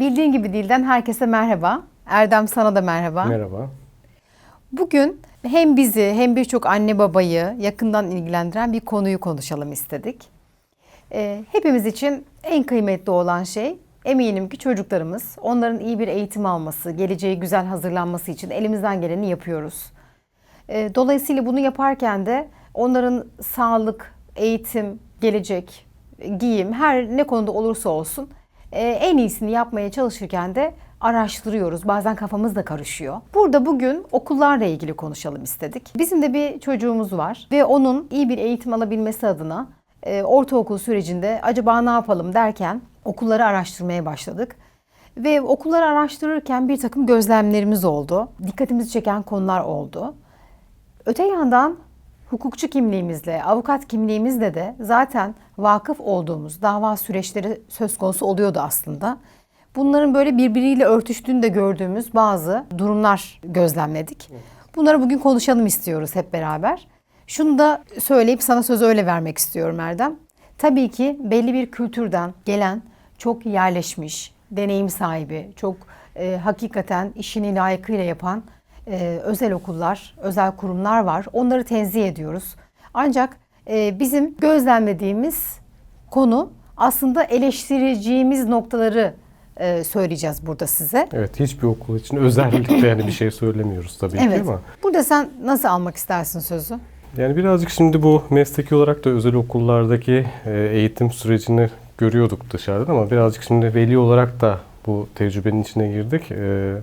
Bildiğin gibi dilden herkese merhaba. Erdem sana da merhaba. Merhaba. Bugün hem bizi hem birçok anne babayı yakından ilgilendiren bir konuyu konuşalım istedik. Ee, hepimiz için en kıymetli olan şey eminim ki çocuklarımız. Onların iyi bir eğitim alması, geleceğe güzel hazırlanması için elimizden geleni yapıyoruz. Ee, dolayısıyla bunu yaparken de onların sağlık, eğitim, gelecek, giyim her ne konuda olursa olsun e, en iyisini yapmaya çalışırken de araştırıyoruz. Bazen kafamız da karışıyor. Burada bugün okullarla ilgili konuşalım istedik. Bizim de bir çocuğumuz var ve onun iyi bir eğitim alabilmesi adına e, ortaokul sürecinde acaba ne yapalım derken okulları araştırmaya başladık. Ve okulları araştırırken bir takım gözlemlerimiz oldu. Dikkatimizi çeken konular oldu. Öte yandan hukukçu kimliğimizle, avukat kimliğimizle de zaten vakıf olduğumuz dava süreçleri söz konusu oluyordu aslında. Bunların böyle birbiriyle örtüştüğünü de gördüğümüz bazı durumlar gözlemledik. Bunları bugün konuşalım istiyoruz hep beraber. Şunu da söyleyip sana sözü öyle vermek istiyorum Erdem. Tabii ki belli bir kültürden gelen çok yerleşmiş, deneyim sahibi, çok e, hakikaten işini layıkıyla yapan e, özel okullar, özel kurumlar var. Onları tenzih ediyoruz. Ancak e, bizim gözlemlediğimiz konu aslında eleştireceğimiz noktaları e, söyleyeceğiz burada size. Evet hiçbir okul için özellikle yani bir şey söylemiyoruz tabii Evet. ki ama Burada sen nasıl almak istersin sözü? yani birazcık şimdi bu mesleki olarak da özel okullardaki e, eğitim sürecini görüyorduk dışarıdan ama birazcık şimdi veli olarak da bu tecrübenin içine girdik. E,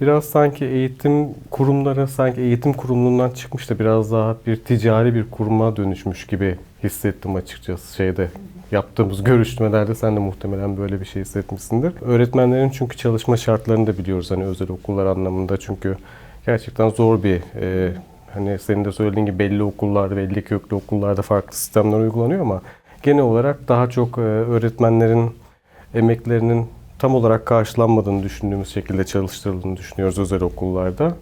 Biraz sanki eğitim kurumları sanki eğitim kurumluğundan çıkmış da biraz daha bir ticari bir kuruma dönüşmüş gibi hissettim açıkçası şeyde yaptığımız görüşmelerde sen de muhtemelen böyle bir şey hissetmişsindir. Öğretmenlerin çünkü çalışma şartlarını da biliyoruz hani özel okullar anlamında çünkü gerçekten zor bir e, hani senin de söylediğin gibi belli okullarda belli köklü okullarda farklı sistemler uygulanıyor ama genel olarak daha çok e, öğretmenlerin emeklerinin tam olarak karşılanmadığını düşündüğümüz şekilde çalıştırıldığını düşünüyoruz özel okullarda.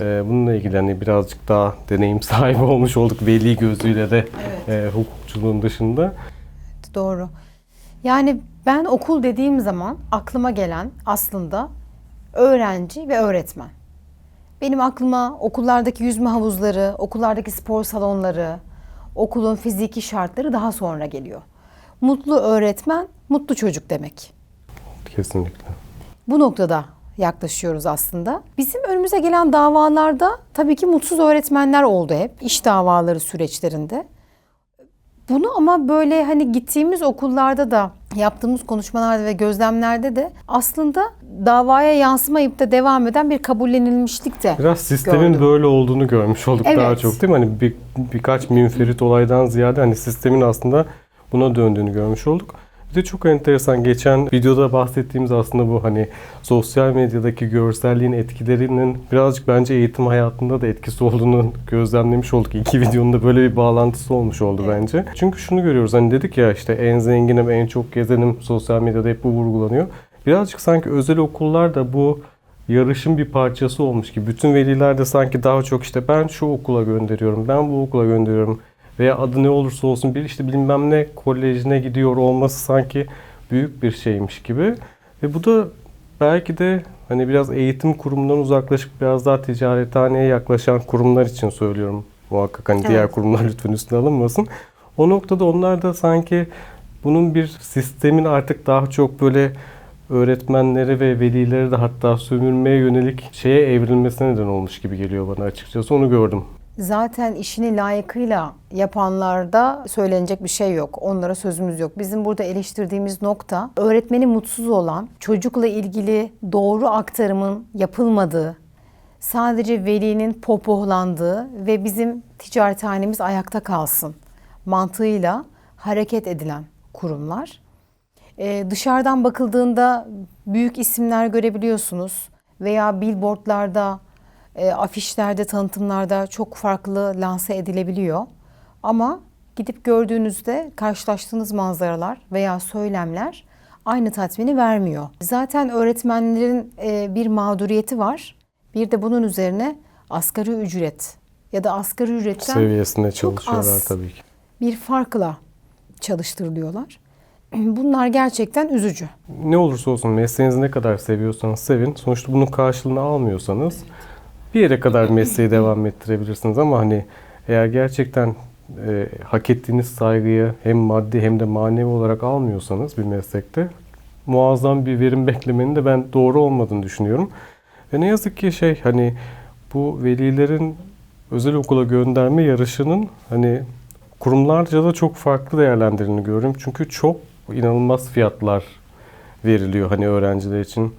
Ee, bununla ilgili hani birazcık daha deneyim sahibi olmuş olduk veli gözüyle de e, hukukçuluğun dışında. Doğru. Yani ben okul dediğim zaman aklıma gelen aslında öğrenci ve öğretmen. Benim aklıma okullardaki yüzme havuzları, okullardaki spor salonları, okulun fiziki şartları daha sonra geliyor. Mutlu öğretmen, mutlu çocuk demek. Kesinlikle. Bu noktada yaklaşıyoruz aslında. Bizim önümüze gelen davalarda tabii ki mutsuz öğretmenler oldu hep iş davaları süreçlerinde. Bunu ama böyle hani gittiğimiz okullarda da yaptığımız konuşmalarda ve gözlemlerde de aslında davaya yansımayıp da devam eden bir kabullenilmişlik de Biraz sistemin gördüm. böyle olduğunu görmüş olduk Evet. daha çok değil mi? Hani bir, birkaç münferit olaydan ziyade hani sistemin aslında buna döndüğünü görmüş olduk. Bir de çok enteresan geçen videoda bahsettiğimiz aslında bu hani sosyal medyadaki görselliğin etkilerinin birazcık bence eğitim hayatında da etkisi olduğunu gözlemlemiş olduk. İki videonun da böyle bir bağlantısı olmuş oldu Evet. bence. Çünkü şunu görüyoruz hani dedik ya işte en zenginim, en çok gezenim sosyal medyada hep bu vurgulanıyor. Birazcık sanki özel okullar da bu yarışın bir parçası olmuş gibi. Bütün veliler de sanki daha çok işte ben şu okula gönderiyorum, ben bu okula gönderiyorum veya adı ne olursa olsun bir işte bilmem ne kolejine gidiyor olması sanki büyük bir şeymiş gibi. Ve bu da belki de hani biraz eğitim kurumundan uzaklaşıp biraz daha ticarethaneye yaklaşan kurumlar için söylüyorum. Muhakkak hani diğer Evet. kurumlar lütfen üstüne alınmasın. O noktada onlar da sanki bunun bir sistemin artık daha çok böyle öğretmenleri ve velileri de hatta sömürmeye yönelik şeye evrilmesine neden olmuş gibi geliyor bana açıkçası. Onu gördüm. Zaten işini layıkıyla yapanlarda söylenecek bir şey yok. Onlara sözümüz yok. Bizim burada eleştirdiğimiz nokta öğretmeni mutsuz olan, çocukla ilgili doğru aktarımın yapılmadığı, sadece velinin popohlandığı ve bizim ticarethanemiz ayakta kalsın mantığıyla hareket edilen kurumlar. Ee, dışarıdan bakıldığında büyük isimler görebiliyorsunuz veya billboardlarda, e, afişlerde, tanıtımlarda çok farklı lanse edilebiliyor. Ama gidip gördüğünüzde karşılaştığınız manzaralar veya söylemler aynı tatmini vermiyor. Zaten öğretmenlerin e, bir mağduriyeti var. Bir de bunun üzerine asgari ücret ya da asgari ücretten Seviyesinde çok çalışıyorlar az tabii ki. bir farkla çalıştırılıyorlar. Bunlar gerçekten üzücü. Ne olursa olsun mesleğinizi ne kadar seviyorsanız sevin. Sonuçta bunun karşılığını almıyorsanız bir yere kadar mesleği devam ettirebilirsiniz ama hani eğer gerçekten e, hak ettiğiniz saygıyı hem maddi hem de manevi olarak almıyorsanız bir meslekte muazzam bir verim beklemenin de ben doğru olmadığını düşünüyorum. Ve ne yazık ki şey hani bu velilerin özel okula gönderme yarışının hani kurumlarca da çok farklı değerlendirildiğini görüyorum. Çünkü çok inanılmaz fiyatlar veriliyor hani öğrenciler için.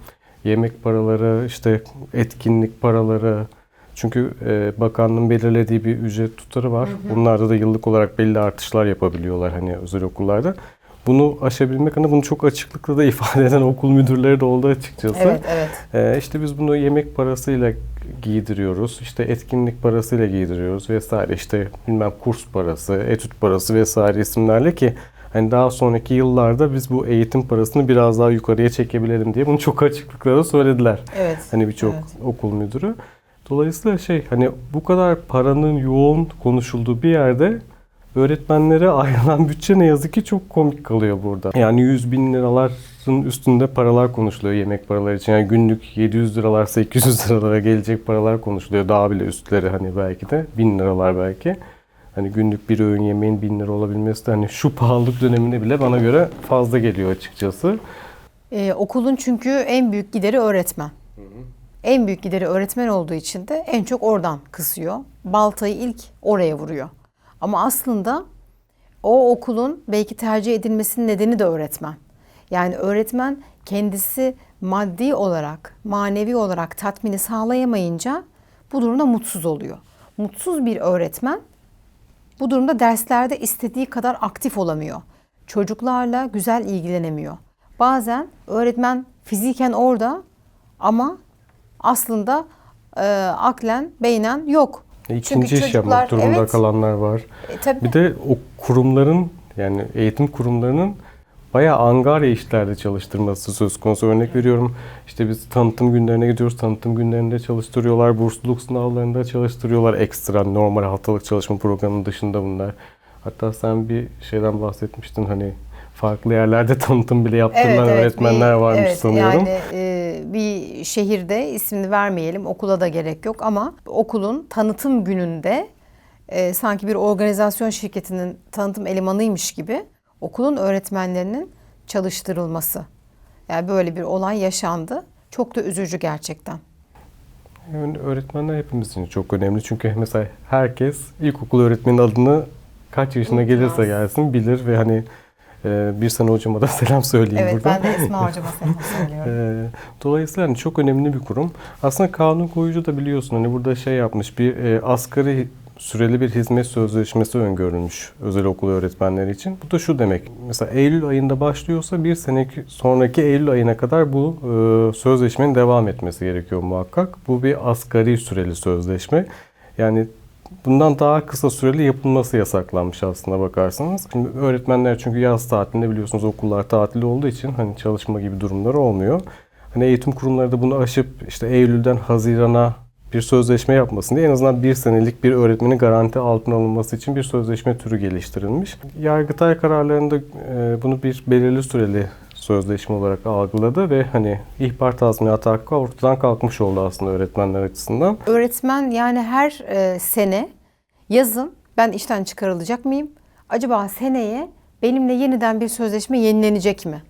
Yemek paraları, işte etkinlik paraları. Çünkü e, bakanlığın belirlediği bir ücret tutarı var. Bunlarda da yıllık olarak belli artışlar yapabiliyorlar hani özel okullarda. Bunu aşabilmek adına bunu çok açıklıkla da ifade eden okul müdürleri de oldu açıkçası. Evet, evet. Ee, işte biz bunu yemek parasıyla giydiriyoruz, işte etkinlik parasıyla giydiriyoruz vesaire işte bilmem kurs parası, etüt parası vesaire isimlerle ki hani daha sonraki yıllarda biz bu eğitim parasını biraz daha yukarıya çekebilelim diye bunu çok açıklıkla da söylediler. Evet. Hani birçok Evet. okul müdürü. Dolayısıyla şey hani bu kadar paranın yoğun konuşulduğu bir yerde öğretmenlere ayrılan bütçe ne yazık ki çok komik kalıyor burada. Yani 100 bin liraların üstünde paralar konuşuluyor yemek paraları için. Yani günlük 700 liralar 800 liralara gelecek paralar konuşuluyor. Daha bile üstleri hani belki de 1000 liralar belki. Hani günlük bir öğün yemeğin 1000 lira olabilmesi de hani şu pahalılık döneminde bile bana göre fazla geliyor açıkçası. Ee, okulun çünkü en büyük gideri öğretmen. En büyük gideri öğretmen olduğu için de en çok oradan kısıyor. Baltayı ilk oraya vuruyor. Ama aslında o okulun belki tercih edilmesinin nedeni de öğretmen. Yani öğretmen kendisi maddi olarak, manevi olarak tatmini sağlayamayınca bu durumda mutsuz oluyor. Mutsuz bir öğretmen bu durumda derslerde istediği kadar aktif olamıyor. Çocuklarla güzel ilgilenemiyor. Bazen öğretmen fiziken orada ama aslında e, aklen, beynen yok. İkinci iş çocuklar- yapmak durumunda evet. kalanlar var. E, tabii. Bir de o kurumların yani eğitim kurumlarının bayağı angarya işlerde çalıştırması söz konusu. Örnek veriyorum işte biz tanıtım günlerine gidiyoruz. Tanıtım günlerinde çalıştırıyorlar. Bursluluk sınavlarında çalıştırıyorlar. Ekstra normal haftalık çalışma programının dışında bunlar. Hatta sen bir şeyden bahsetmiştin hani farklı yerlerde tanıtım bile yaptırılan öğretmenler bir- varmış evet, sanıyorum. Yani e, bir şehirde ismini vermeyelim okula da gerek yok ama okulun tanıtım gününde e, sanki bir organizasyon şirketinin tanıtım elemanıymış gibi okulun öğretmenlerinin çalıştırılması. Yani böyle bir olay yaşandı. Çok da üzücü gerçekten. Yani öğretmenler hepimiz için çok önemli. Çünkü mesela herkes ilkokul öğretmenin adını kaç yaşına gelirse gelsin bilir ve hani e, bir sene hocama da selam söyleyeyim Evet burada. ben de Esma hocama selam söylüyorum. E, dolayısıyla hani çok önemli bir kurum. Aslında kanun koyucu da biliyorsun hani burada şey yapmış bir e, asgari süreli bir hizmet sözleşmesi öngörülmüş özel okul öğretmenleri için. Bu da şu demek. Mesela Eylül ayında başlıyorsa bir seneki sonraki Eylül ayına kadar bu e, sözleşmenin devam etmesi gerekiyor muhakkak. Bu bir asgari süreli sözleşme. Yani bundan daha kısa süreli yapılması yasaklanmış aslında bakarsanız. Şimdi öğretmenler çünkü yaz tatilinde biliyorsunuz okullar tatil olduğu için hani çalışma gibi durumları olmuyor. Hani eğitim kurumları da bunu aşıp işte Eylül'den Haziran'a bir sözleşme yapmasın diye en azından bir senelik bir öğretmenin garanti altına alınması için bir sözleşme türü geliştirilmiş. Yargıtay kararlarında e, bunu bir belirli süreli sözleşme olarak algıladı ve hani ihbar tazminatı hakkı ortadan kalkmış oldu aslında öğretmenler açısından. Öğretmen yani her e, sene yazın ben işten çıkarılacak mıyım? Acaba seneye benimle yeniden bir sözleşme yenilenecek mi?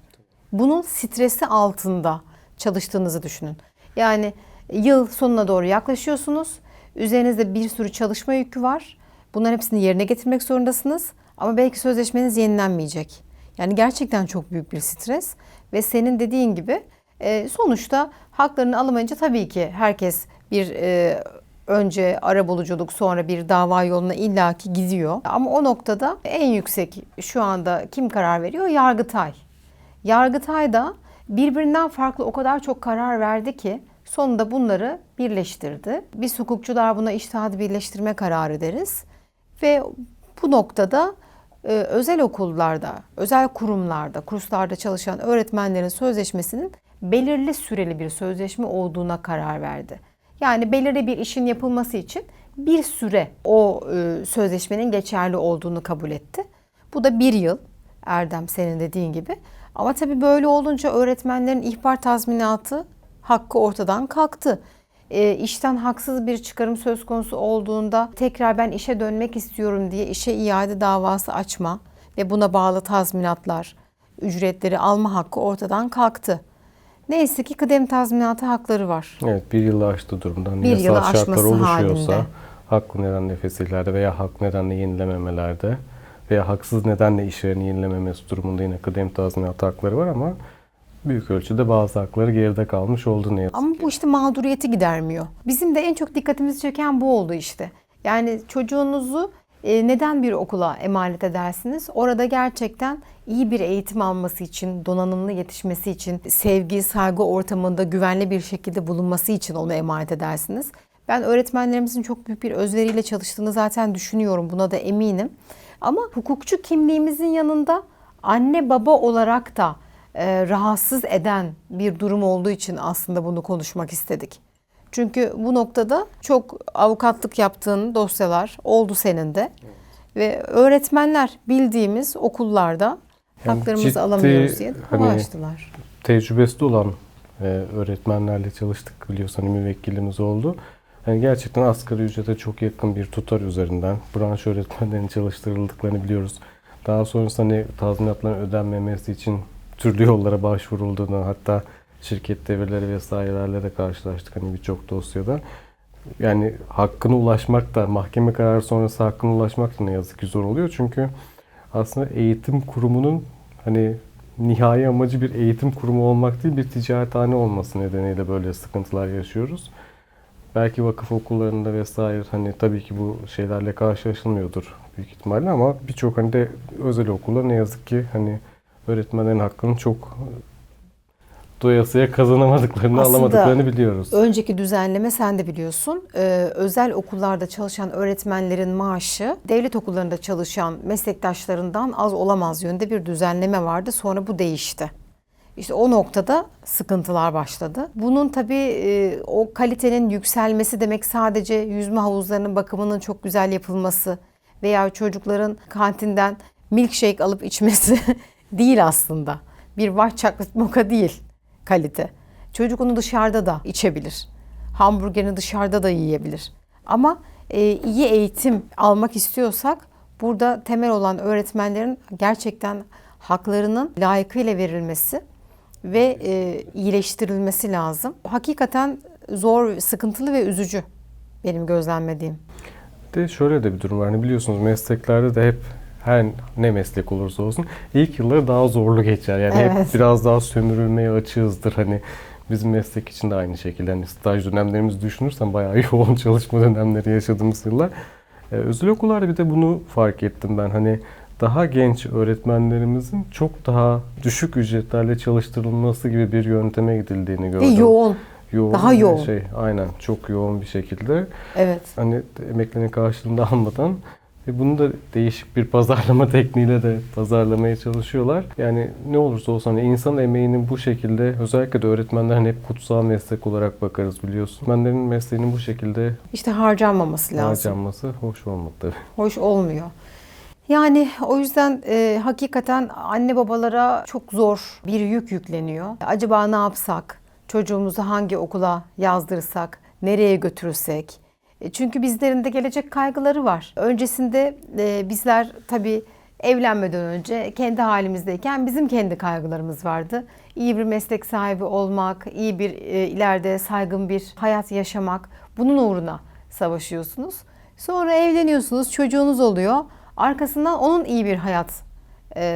Bunun stresi altında çalıştığınızı düşünün. Yani yıl sonuna doğru yaklaşıyorsunuz. Üzerinizde bir sürü çalışma yükü var. Bunların hepsini yerine getirmek zorundasınız. Ama belki sözleşmeniz yenilenmeyecek. Yani gerçekten çok büyük bir stres. Ve senin dediğin gibi e, sonuçta haklarını alamayınca tabii ki herkes bir e, önce arabuluculuk sonra bir dava yoluna illaki gidiyor. Ama o noktada en yüksek şu anda kim karar veriyor? Yargıtay. Yargıtay da birbirinden farklı o kadar çok karar verdi ki sonunda bunları birleştirdi. Biz hukukçular buna iştihadı birleştirme kararı deriz. Ve bu noktada e, özel okullarda, özel kurumlarda, kurslarda çalışan öğretmenlerin sözleşmesinin belirli süreli bir sözleşme olduğuna karar verdi. Yani belirli bir işin yapılması için bir süre o e, sözleşmenin geçerli olduğunu kabul etti. Bu da bir yıl. Erdem senin dediğin gibi. Ama tabii böyle olunca öğretmenlerin ihbar tazminatı hakkı ortadan kalktı. E, işten haksız bir çıkarım söz konusu olduğunda tekrar ben işe dönmek istiyorum diye işe iade davası açma ve buna bağlı tazminatlar, ücretleri alma hakkı ortadan kalktı. Neyse ki kıdem tazminatı hakları var. Evet bir yılı aştı durumdan. Bir yılı şartlar oluşuyorsa halinde. haklı nedenle fesihlerde veya haklı nedenle yenilememelerde veya haksız nedenle işlerini yenilememesi durumunda yine kıdem tazminatı hakları var ama büyük ölçüde bazı hakları geride kalmış oldu ne yazık Ama bu işte mağduriyeti gidermiyor. Bizim de en çok dikkatimizi çeken bu oldu işte. Yani çocuğunuzu e, neden bir okula emanet edersiniz? Orada gerçekten iyi bir eğitim alması için, donanımlı yetişmesi için, sevgi, saygı ortamında güvenli bir şekilde bulunması için onu emanet edersiniz. Ben öğretmenlerimizin çok büyük bir özveriyle çalıştığını zaten düşünüyorum. Buna da eminim. Ama hukukçu kimliğimizin yanında anne baba olarak da e, rahatsız eden bir durum olduğu için aslında bunu konuşmak istedik. Çünkü bu noktada çok avukatlık yaptığın dosyalar oldu senin de. Ve öğretmenler bildiğimiz okullarda Yani haklarımızı ciddi, alamıyoruz diye hani- açtılar. tecrübesi olan e, öğretmenlerle çalıştık biliyorsun hani müvekkilimiz oldu. Hani gerçekten asgari ücrete çok yakın bir tutar üzerinden branş öğretmenlerinin çalıştırıldıklarını biliyoruz. Daha sonrasında hani tazminatların ödenmemesi için türlü yollara başvurulduğunu hatta şirket devirleri vesairelerle de karşılaştık hani birçok dosyada. Yani hakkına ulaşmak da mahkeme kararı sonrası hakkına ulaşmak da ne yazık ki zor oluyor. Çünkü aslında eğitim kurumunun hani nihai amacı bir eğitim kurumu olmak değil bir ticarethane olması nedeniyle böyle sıkıntılar yaşıyoruz. Belki vakıf okullarında vesaire hani tabii ki bu şeylerle karşılaşılmıyordur büyük ihtimalle ama birçok hani de özel okullar ne yazık ki hani öğretmenlerin hakkını çok doyasıya kazanamadıklarını, Aslında alamadıklarını biliyoruz. Önceki düzenleme sen de biliyorsun. e, özel okullarda çalışan öğretmenlerin maaşı devlet okullarında çalışan meslektaşlarından az olamaz yönde bir düzenleme vardı. Sonra bu değişti. İşte o noktada sıkıntılar başladı. Bunun tabii e, o kalitenin yükselmesi demek sadece yüzme havuzlarının bakımının çok güzel yapılması veya çocukların kantinden milkshake alıp içmesi değil aslında. Bir white chocolate mocha değil kalite. Çocuk onu dışarıda da içebilir. Hamburgerini dışarıda da yiyebilir. Ama e, iyi eğitim almak istiyorsak burada temel olan öğretmenlerin gerçekten haklarının layıkıyla verilmesi ve e, iyileştirilmesi lazım. Hakikaten zor, sıkıntılı ve üzücü benim gözlemlediğim. De şöyle de bir durum var. Hani biliyorsunuz mesleklerde de hep her ne meslek olursa olsun ilk yılları daha zorlu geçer. Yani Evet. hep biraz daha sömürülmeye açığızdır. Hani bizim meslek için de aynı şekilde. Hani staj dönemlerimizi düşünürsen bayağı yoğun çalışma dönemleri yaşadığımız yıllar. Ee, özel okullarda bir de bunu fark ettim ben. Hani daha genç öğretmenlerimizin çok daha düşük ücretlerle çalıştırılması gibi bir yönteme gidildiğini gördüm. yoğun. Yoğun daha yoğun. Şey, aynen çok yoğun bir şekilde Evet. hani emeklerini karşılığında almadan ve bunu da değişik bir pazarlama tekniğiyle de pazarlamaya çalışıyorlar. Yani ne olursa olsun hani insan emeğinin bu şekilde özellikle de öğretmenlerin hep kutsal meslek olarak bakarız biliyorsun. Öğretmenlerin mesleğinin bu şekilde İşte harcanmaması lazım. harcanması hoş olmadı tabii. hoş olmuyor. Yani o yüzden e, hakikaten anne babalara çok zor bir yük yükleniyor. Acaba ne yapsak? Çocuğumuzu hangi okula yazdırsak? Nereye götürürsek? E, çünkü bizlerin de gelecek kaygıları var. Öncesinde e, bizler tabii evlenmeden önce kendi halimizdeyken bizim kendi kaygılarımız vardı. İyi bir meslek sahibi olmak, iyi bir e, ileride saygın bir hayat yaşamak. Bunun uğruna savaşıyorsunuz. Sonra evleniyorsunuz, çocuğunuz oluyor. Arkasından onun iyi bir hayat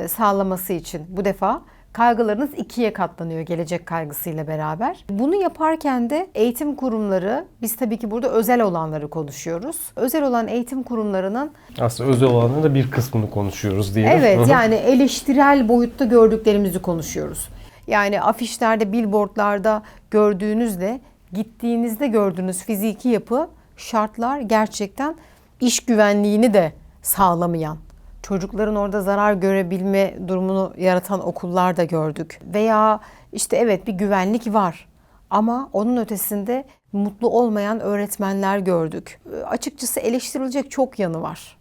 sağlaması için bu defa kaygılarınız ikiye katlanıyor gelecek kaygısıyla beraber. Bunu yaparken de eğitim kurumları, biz tabii ki burada özel olanları konuşuyoruz. Özel olan eğitim kurumlarının Aslında özel olanların da bir kısmını konuşuyoruz diyelim. Evet yani eleştirel boyutta gördüklerimizi konuşuyoruz. Yani afişlerde, billboardlarda gördüğünüzle gittiğinizde gördüğünüz fiziki yapı şartlar gerçekten iş güvenliğini de sağlamayan. Çocukların orada zarar görebilme durumunu yaratan okullar da gördük. Veya işte evet bir güvenlik var ama onun ötesinde mutlu olmayan öğretmenler gördük. Açıkçası eleştirilecek çok yanı var.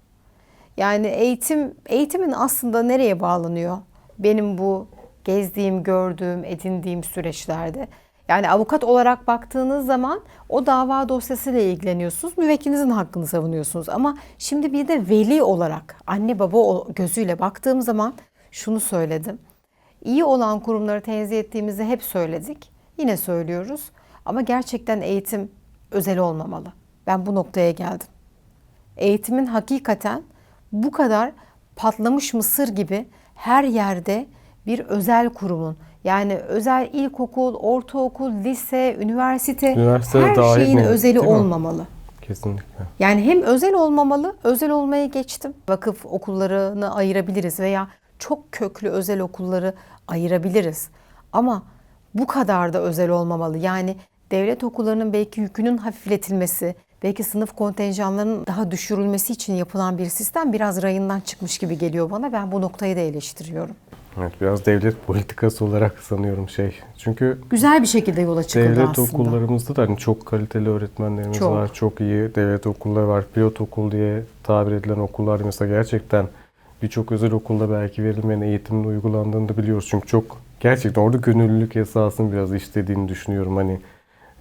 Yani eğitim eğitimin aslında nereye bağlanıyor? Benim bu gezdiğim, gördüğüm, edindiğim süreçlerde. Yani avukat olarak baktığınız zaman o dava dosyasıyla ilgileniyorsunuz. Müvekkilinizin hakkını savunuyorsunuz. Ama şimdi bir de veli olarak anne baba gözüyle baktığım zaman şunu söyledim. İyi olan kurumları tenzih ettiğimizi hep söyledik. Yine söylüyoruz. Ama gerçekten eğitim özel olmamalı. Ben bu noktaya geldim. Eğitimin hakikaten bu kadar patlamış mısır gibi her yerde bir özel kurumun yani özel ilkokul, ortaokul, lise, üniversite Üniversitede her dahil şeyin mi? özeli Değil mi? olmamalı. Kesinlikle. Yani hem özel olmamalı, özel olmayı geçtim. Vakıf okullarını ayırabiliriz veya çok köklü özel okulları ayırabiliriz. Ama bu kadar da özel olmamalı. Yani devlet okullarının belki yükünün hafifletilmesi, belki sınıf kontenjanlarının daha düşürülmesi için yapılan bir sistem biraz rayından çıkmış gibi geliyor bana. Ben bu noktayı da eleştiriyorum. Evet biraz devlet politikası olarak sanıyorum şey. Çünkü Güzel bir şekilde yola çıkıldı devlet aslında. okullarımızda da hani çok kaliteli öğretmenlerimiz Çok. var. Çok iyi devlet okulları var. Pilot okul diye tabir edilen okullar mesela gerçekten birçok özel okulda belki verilmeyen eğitimin uygulandığını da biliyoruz. Çünkü çok gerçekten orada gönüllülük esasını biraz işlediğini düşünüyorum hani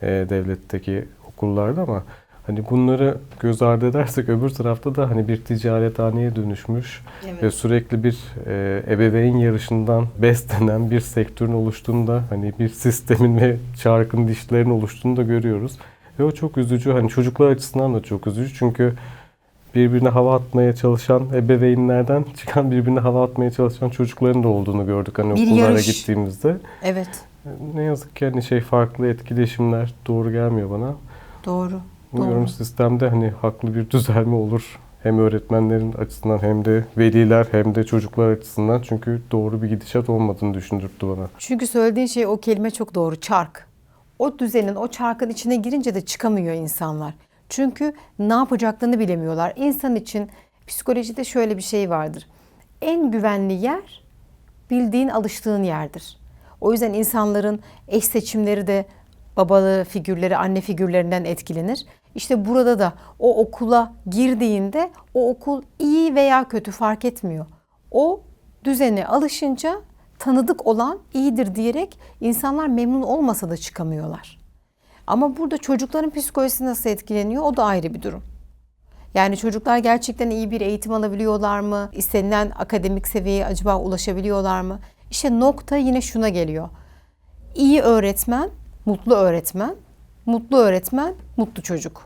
e, devletteki okullarda ama hani bunları göz ardı edersek öbür tarafta da hani bir ticarethaneye dönüşmüş Evet. ve sürekli bir e, ebeveyn yarışından beslenen bir sektörün oluştuğunda hani bir sistemin ve çarkın dişlerin oluştuğunu da görüyoruz. Ve o çok üzücü. Hani çocuklar açısından da çok üzücü. Çünkü birbirine hava atmaya çalışan ebeveynlerden çıkan birbirine hava atmaya çalışan çocukların da olduğunu gördük hani Bir okullara yarış. gittiğimizde. Evet, Ne yazık ki hani şey farklı etkileşimler doğru gelmiyor bana. doğru. Doğru. sistemde hani haklı bir düzelme olur. Hem öğretmenlerin açısından hem de veliler hem de çocuklar açısından. Çünkü doğru bir gidişat olmadığını düşündürttü bana. Çünkü söylediğin şey o kelime çok doğru. Çark. O düzenin, o çarkın içine girince de çıkamıyor insanlar. Çünkü ne yapacaklarını bilemiyorlar. İnsan için psikolojide şöyle bir şey vardır. En güvenli yer bildiğin, alıştığın yerdir. O yüzden insanların eş seçimleri de babalı figürleri, anne figürlerinden etkilenir. İşte burada da o okula girdiğinde o okul iyi veya kötü fark etmiyor. O düzene alışınca tanıdık olan iyidir diyerek insanlar memnun olmasa da çıkamıyorlar. Ama burada çocukların psikolojisi nasıl etkileniyor o da ayrı bir durum. Yani çocuklar gerçekten iyi bir eğitim alabiliyorlar mı? İstenilen akademik seviyeye acaba ulaşabiliyorlar mı? İşte nokta yine şuna geliyor. İyi öğretmen, mutlu öğretmen, mutlu öğretmen, mutlu çocuk.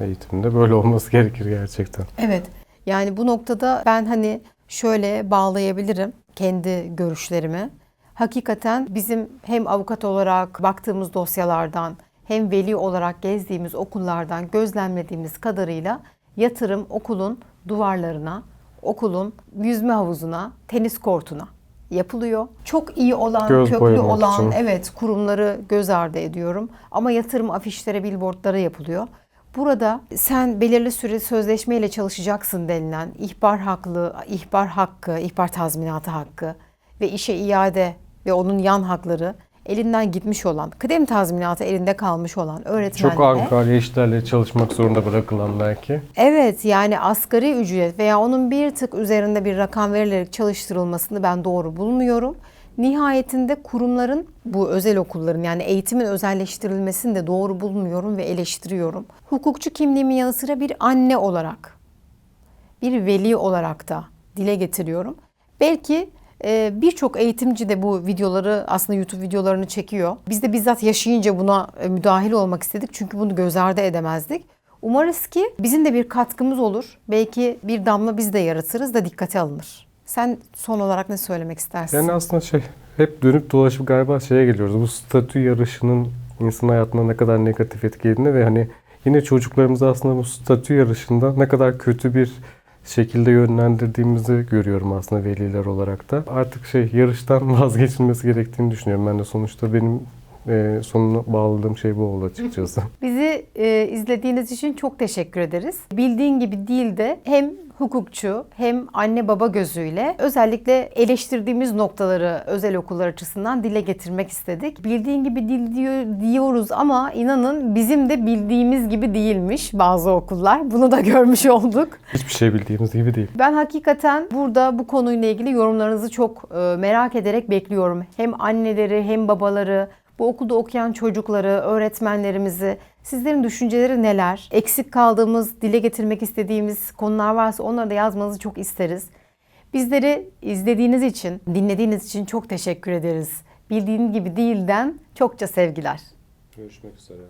Eğitimde böyle olması gerekir gerçekten. Evet. Yani bu noktada ben hani şöyle bağlayabilirim kendi görüşlerimi. Hakikaten bizim hem avukat olarak baktığımız dosyalardan hem veli olarak gezdiğimiz okullardan gözlemlediğimiz kadarıyla yatırım okulun duvarlarına, okulun yüzme havuzuna, tenis kortuna yapılıyor. Çok iyi olan, Göz köklü olan için. evet kurumları göz ardı ediyorum. Ama yatırım afişlere, billboardlara yapılıyor. Burada sen belirli süre sözleşmeyle çalışacaksın denilen ihbar haklı, ihbar hakkı, ihbar tazminatı hakkı ve işe iade ve onun yan hakları elinden gitmiş olan, kıdem tazminatı elinde kalmış olan öğretmenlere Çok Ankara işlerle çalışmak zorunda bırakılan belki. Evet yani asgari ücret veya onun bir tık üzerinde bir rakam verilerek çalıştırılmasını ben doğru bulmuyorum. Nihayetinde kurumların bu özel okulların yani eğitimin özelleştirilmesini de doğru bulmuyorum ve eleştiriyorum. Hukukçu kimliğimin yanı sıra bir anne olarak, bir veli olarak da dile getiriyorum. Belki birçok eğitimci de bu videoları aslında YouTube videolarını çekiyor. Biz de bizzat yaşayınca buna e, müdahil olmak istedik çünkü bunu göz ardı edemezdik. Umarız ki bizim de bir katkımız olur. Belki bir damla biz de yaratırız da dikkate alınır. Sen son olarak ne söylemek istersin? Yani aslında şey hep dönüp dolaşıp galiba şeye geliyoruz. Bu statü yarışının insan hayatına ne kadar negatif etkilediğini ve hani yine çocuklarımızı aslında bu statü yarışında ne kadar kötü bir şekilde yönlendirdiğimizi görüyorum aslında veliler olarak da. Artık şey yarıştan vazgeçilmesi gerektiğini düşünüyorum. Ben de sonuçta benim e, sonuna bağladığım şey bu oldu açıkçası. Bizi e, izlediğiniz için çok teşekkür ederiz. Bildiğin gibi değil de hem hukukçu hem anne baba gözüyle özellikle eleştirdiğimiz noktaları özel okullar açısından dile getirmek istedik. Bildiğin gibi dil diyor, diyoruz ama inanın bizim de bildiğimiz gibi değilmiş bazı okullar. Bunu da görmüş olduk. Hiçbir şey bildiğimiz gibi değil. Ben hakikaten burada bu konuyla ilgili yorumlarınızı çok e, merak ederek bekliyorum. Hem anneleri hem babaları, bu okulda okuyan çocukları, öğretmenlerimizi, sizlerin düşünceleri neler? Eksik kaldığımız, dile getirmek istediğimiz konular varsa onları da yazmanızı çok isteriz. Bizleri izlediğiniz için, dinlediğiniz için çok teşekkür ederiz. Bildiğin gibi değilden çokça sevgiler. Görüşmek üzere.